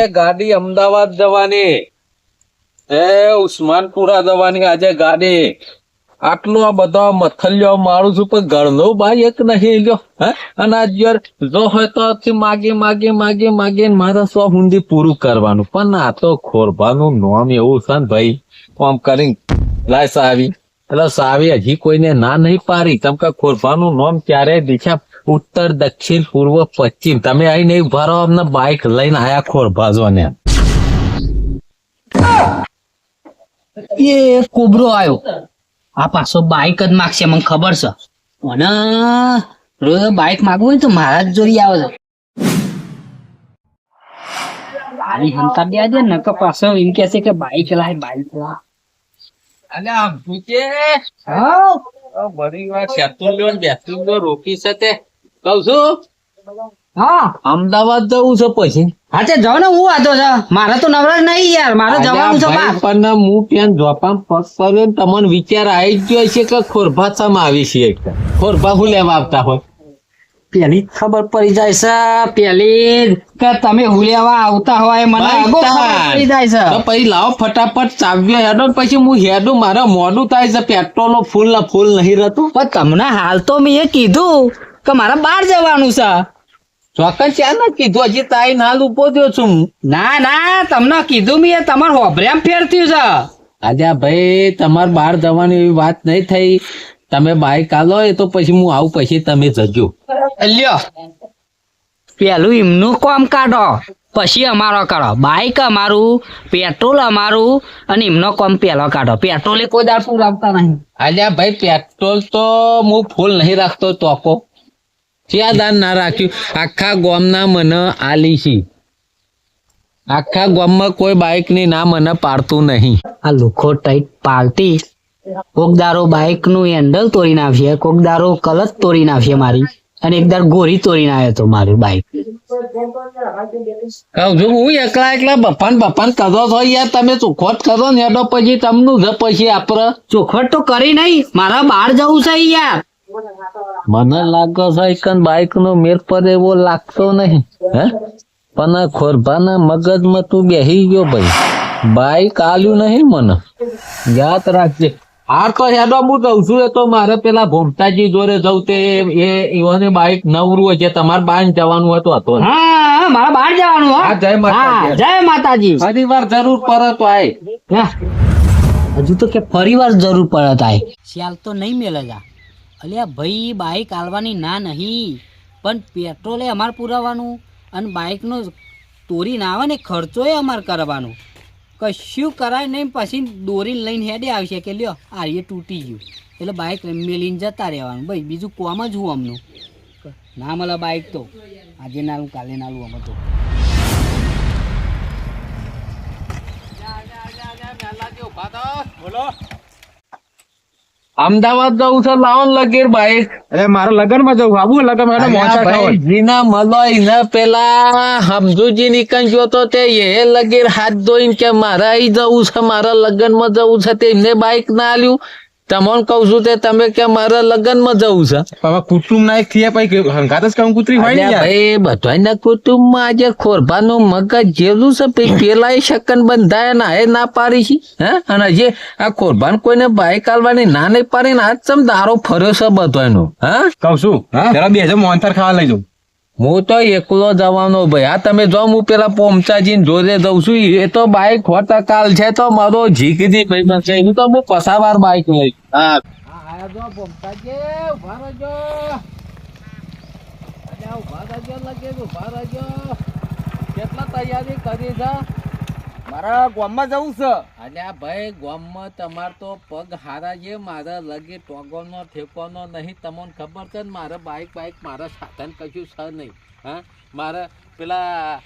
આજે ગાડી અમદાવાદ જવાની. એ ઉસ્માનપુરા જવાની આજે ગાડી. આટલો આ બધો મથલ્યો મારું છું, પણ ઘરનો ભાઈ એક નહીં, લ્યો, હે? અને યાર, જો હોય તો માગી માગી માગી માગી મારે સો હુંડી પૂરું કરવાનું. પણ આ તો ખોરભાનું નોમ એવું છે ને ભાઈ. આમ કરીને લાય સાવી. એટલે સાવી હજી કોઈને ના નહીં પારી તમ કે ખોરભાનું નોમ ક્યારે દિશા ઉત્તર દક્ષિણ પૂર્વ પશ્ચિમ. તમે આઈ નહીં ઊભા રહો અમને બાઇક લઈને આયા ખોર ભાજવાને. એ કોબરો આવ્યો આ પાછો બાઇક જ માગશે મને ખબર છે. અને રોજ બાઇક માગવું હોય તો મારા જ જોડી આવે છે. આની હંતા દે દે ન કે પાછો એમ કે છે કે બાઈક લાય બાઈક લા અલે આમ તું હા. આ બધી વાર શેતું લ્યો બેસતું લ્યો રોકી છે કહું છું? હા. અમદાવાદ જવું છે પછી. હા તે ને હું વાતો છે. મારે તો નવરાજ નહીં યાર. મારે જવાનું છે પણ હું ત્યાં જોપામ પગ ને તમને વિચાર આવી ગયો છે કે ખોરભા સામ આવી છે એક. ખોરભા હું લેવા આવતા હોય? પેલી ખબર પડી જાય છે પેલી કે તમે હુલેવા આવતા હોય મને પડી જાય તો છે પછી લાવો ફટાફટ ચાવ્યો હેડો પછી હું હેડું મારા મોડું થાય છે પેટ્રોલ ફૂલ ના ફૂલ નહીં રહેતું. પણ તમને હાલ તો મેં એ કીધું કે મારે બહાર જવાનું છે. ચોક્કસ ચાર ને કીધું હજી તાઈ નાલ ઊભો થયો છું. ના ના તમને કીધું મેં તમારે હોભરેમ ફેર થયું છે. આજા ભાઈ તમારે બહાર જવાની એવી વાત નહીં થઈ. તમે બાઈક આલો એ તો પછી હું આવું પછી તમે જજો. લ્યો પેલું એમનું કામ કાઢો પછી અમારો કાઢો બાઈક અમારું પેટ્રોલ અમારું અને એમનો કામ પેલો કાઢો. પેટ્રોલ કોઈ દાળ પુરાવતા નહીં. આલ્યા ભાઈ પેટ્રોલ તો હું ફૂલ નહીં રાખતો તોકો ક્યાં દાન ના રાખ્યું. આખા ગામના મને આલી છે. આખા ગામમાં કોઈ બાઈકની ના મને પાડતું નહીં. આ લુખો ટાઈટ પાલટી. કોક દારો બાઈકનું હેન્ડલ તોડી નાખીએ કોક દારો કલચ તોડી નાખીએ મારી અને એક દાર ગોરી તોડી આવ્યો તો મારી બાઈક. કહું છું હું એકલા એકલા બફાન બફાન કરો છો યાર તમે ચોખવટ કરો ને એડો પછી તમનું જ પછી આપડે. ચોખવટ તો કરી નહીં મારા બહાર જવું છે યાર. મને લાગે છે કે બાઈક નો મેર પર એવો લાગતો નહીં હે? પણ આ ખોરભાના મગજમાં તું બેહી ગયો ભાઈ. બાઈક આલ્યું નહીં મને. યાદ રાખજે. આ તો હેડો હું કઉ છું એ તો મારે પેલા ભોમતાજી જોડે જવું તે એ ઈવોને બાઈક નવરું હોય છે તમારે બહાર જવાનું હતું હતો. હા મારા બહાર જવાનું હા, જય માતાજી. જય માતાજી. ફરી વાર જરૂર પરત આય. હજુ તો કે ફરી વાર જરૂર પરત આય. શિયાલ તો નહીં મેલે જા. અલ્યા ભાઈ બાઈક આલવાની ના નહીં પણ પેટ્રોલે અમારે પુરાવાનું અને બાઈકનો તોરી ના આવે ને ખર્ચોય અમારે કરવાનો. કશું કરાય નહીં પછી દોરીને લઈને હેડે આવશે કે લ્યો આ એ તૂટી ગયું. એટલે બાઇક મેલીને જતા રહેવાનું. ભાઈ બીજું કોમ જ હું અમનું? ના મળે બાઈક તો. આજે નાલું કાલે નાલું અમે તો. અમદાવાદ જવું છે લાવો ને લગીર બાઈક અરે મારે લગનમાં જવું આવું લગનમાં મોચા ભાઈ, ખાવા જીના મલોય ને પેલા. હમજુજી નીકળ જોતો તે એ લગીર હાથ ધોઈને કે મારે જવું છે મારા લગ્નમાં જવું છે તે એમને બાઈક ના આલ્યું. તમને કહું છું તે તમે કે મારા લગ્નમાં જવું છે. બાબા કુટુંબ ના એક થયા પછી હંગાત જ કામ કુતરી હોય ને ભાઈ બધાના કુટુંબમાં આજે ખોરભાનું મગજ જેવું છે. પછી પેલા શકન બંધાય ના એ ના પાડી છે હે? અને જે આ ખોરભાન કોઈને બાઈક આલવાની ના નહીં પાડી ને આજ ચમ દારો ફર્યો છે બધાનો હા? કઉ છું જરા બે હજાર ખાવા લઈ જાઉં. હું તો એકલો જવાનો ભાઈ. આ તમે જો હું પેલા પોમચાજીને જોડે જઉં છું એ તો બાઈક હોતા કાલ છે તો મારો જીગજી ભાઈ છે એનું તો હું પસાવાર બાઈક લઈ હા. આયા જો પોમચાજી ઊભા રહેજો. અલ્યા ઊભા રહેજો લગે ઊભા રહેજો. કેટલા તૈયારી કરી છે? મારા ગામમાં જવું છે. અલ્યા ભાઈ ગામમાં તમાર તો પગ હારા છે મારા લગે ટોગોનો ઠેકોનો નહીં તમને ખબર છે ને મારે બાઈક બાઇક મારા સાધન કશું છે નહીં હા? મારે પેલા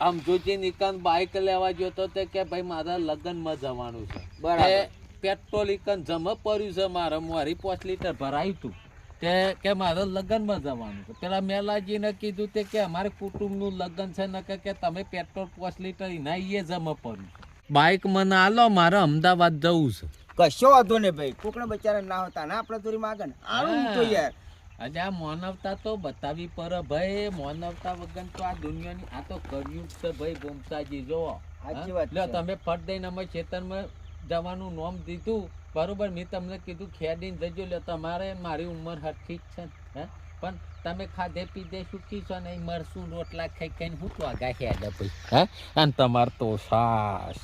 અમજુજી નિકન બાઇક લેવા જોતો તો તે કે ભાઈ મારા લગ્નમાં જવાનું છે. બરાબર. પેટ્રોલ ઇકન જમા પડ્યું છે મારે મારી પાંચ લીટર ભરાયું હતું તે કે મારે લગ્નમાં જવાનું છે. પેલા મેલાજીને કીધું તે કે અમારે કુટુંબનું લગ્ન છે ને કે કે તમે પેટ્રોલ પાંચ લીટર એના એ જમા પડ્યું બાઇક મને આલો મારે અમદાવાદ જવું છે. કશો વાંધો નહીં ભાઈ. કોકના બચારા ના હોતા. ના આપણે તો માગે ને. આવું તો યાર. અને આ માનવતા તો બતાવી પર ભાઈ. માનવતા વગર તો આ દુનિયાની આ તો કર્યું છે ભાઈ ગોમતાજી જો સાચી વાત તમે ફટ દઈને અમે ખેતરમાં જવાનું નોમ દીધું. બરોબર મેં તમને કીધું ખેડીને જજો લ્યો. તમારે મારી ઉંમર હરખી જ છે હે? પણ તમે ખાધે પીધે સુખી છો ને મરસું રોટલા ખાઈ ખાઈને હું તો આગા હેડે ભાઈ હે? અને તમારે તો સાસ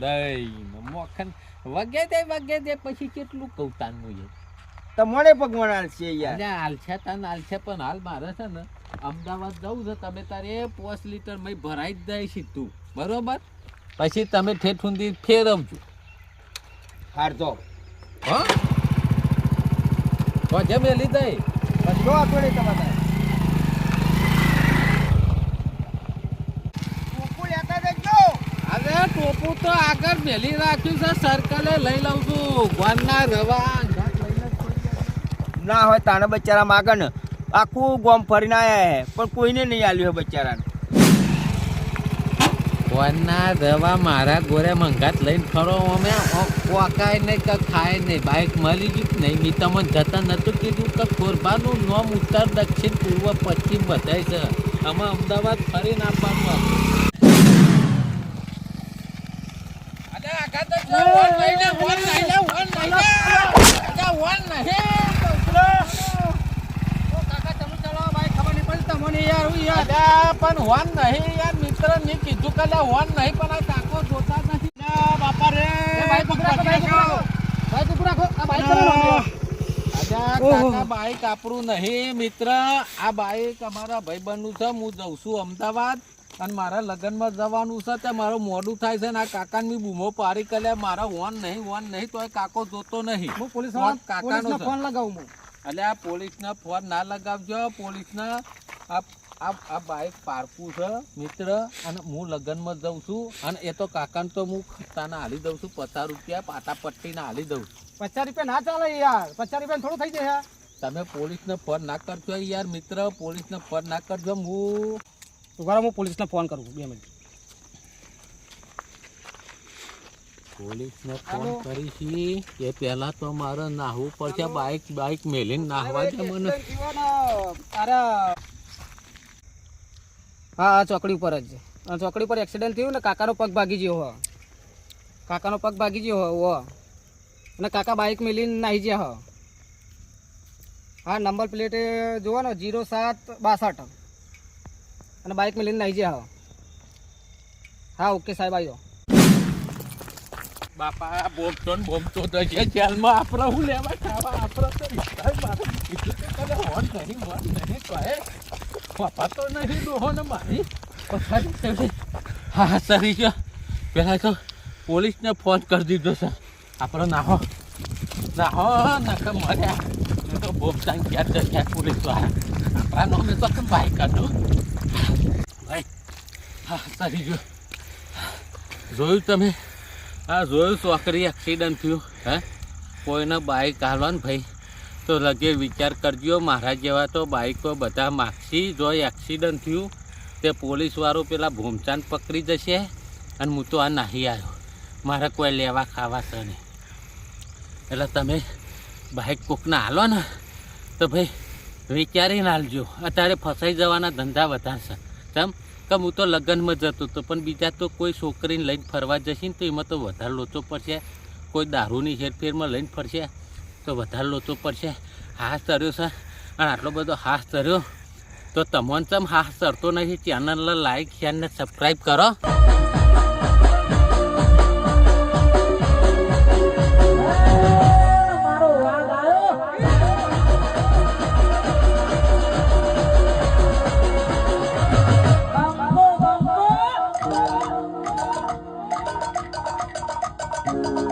દહીં મોખન વગે દે વગે દે પછી કેટલું કૌતાનું એ? તમારે ભગવાન છે યાર. હાલ છે તને હાલ છે પણ હાલ મારે છે ને અમદાવાદ જવું છે. તમે તારે પાંચ લીટર મય ભરાઈ જ દઈ સીધું. બરોબર? પછી તમે ઠેઠ સુધી ફેરવજો. હાર હા? પજે લીધા દઈ જો આપણે તમારે અરે ટોપું તો આગળ મેલી રાખ્યું છે સર્કલે લઈ લઉં છું. ગોરના રવા. ના હોય તાને બચારા માગે ને. આખું ગોમ ફરીને આયા હે પણ કોઈને નહીં આલ્યું હે બચારાને. ગોરના દવા મારા ગોરે મંગાત લઈને ફરો. અમે કોકાય નહીં કે ખાય નહીં. બાઇક મળી ગયું નહીં? મેં તમને જતા નહોતું કીધું કે કોરબાનું નોમ ઉત્તર દક્ષિણ પૂર્વ પશ્ચિમ બધાય છે. અમે અમદાવાદ ફરીને આપવાનું પણ હોન નહીં યાર. મિત્ર મેં કીધું કે અલ્યા નહીં પણ આ કાકો જોતા નથી. બાપા રે. અલ્યા, કાકા બાઈક આપણું નહીં મિત્ર. આ બાઈક અમારા ભાઈબંધનું છે હું જઉં છું અમદાવાદ. અને મારા લગ્નમાં જવાનું છે તે મારું મોડું થાય છે ને આ કાકાને મેં બૂમો પારી કરે મારા વોન નહીં વોન નહીં તો કાકો જોતો નહીં. પોલીસ કાકાનો. ફોન લગાવું હું. એટલે આ પોલીસને ફોન ના લગાવજો પોલીસને આ આ આ બાઈક પારકું છે મિત્ર અને હું લગ્નમાં જઉં છું. અને એ તો કાકાને તો હું ખતાને હાલી દઉં છું પચાસ રૂપિયા પાટા પટ્ટીને હાલી દઉં છું. પચાસ રૂપિયા ના ચાલે યાર. પચાસ રૂપિયા થોડું થઈ જાય તમે પોલીસને ફોન ના કરજો યાર મિત્ર. પોલીસને ફોન ના કરજો હું ઊભા હું પોલીસને ફોન કરું બે મિનિટ. પોલીસને ફોન કરીશી. એ પહેલા તો મારે નાહવું પડશે. બાઈક બાઈક મેલીને નાહવા દે મને. અરે હા હા ચોકડી ઉપર જ. આ ચોકડી પર એક્સિડન્ટ થયું ને કાકાનો પગ ભાગી ગયો હો. કાકાનો પગ ભાગી ગયો હો અને કાકા બાઇક મેલીને નાહી ગયા હો. હા નંબર પ્લેટ જુઓ ને જીરો સાત બાસઠ. અને બાઇક મેલીને નાહી ગયા હો. હા ઓકે સાહેબ આવ્યો બાપા બોમતો ને બોમતો તો છે બાપા તો નહીં ડોહો ને મારી હા હા સરી ગયો પેલા તો પોલીસને ફોન કરી દીધો છે આપણે નાહો નાહો નાખે મળ્યા તો બોમતા ક્યાં ક્યાં પોલીસવાળા આપણા નોમે તો કે ભાઈ કાઢું ભાઈ હા સરી ગયો જોયું તમે હા જોયું ચોકરી એક્સિડન્ટ થયું હે કોઈને બાઇક હાલવા ને ભાઈ તો લગે વિચાર કરજો મારા જેવા તો બાઇકો બધા માગશી, જો એક્સિડન્ટ થયું, તે પોલીસવાળો પેલા ભૂમચાંદ પકડી જશે અને હું તો આ નાહી આવ્યો. મારે કોઈ લેવા ખાવા છે નહીં. એટલે તમે બાઇક કોકને હાલો ને, તો ભાઈ વિચારીને હાલજો અત્યારે ફસાઈ જવાના ધંધા વધારશે તેમ કે હું તો લગ્નમાં જતો હતો, પણ બીજા તો કોઈ છોકરીને લઈને ફરવા જશે ને તો એમાં તો વધારે લોચો પડશે. કોઈ દારૂની હેરફેરમાં લઈને ફરશે. તો વધારે લોચો પડશે. હાથ તર્યો છે. અને આટલો બધો હાથ તર્યો તો તમને ચમ હાથ તરતો નથી? ચેનલને લાઈક શેર ને સબસ્ક્રાઈબ કરો.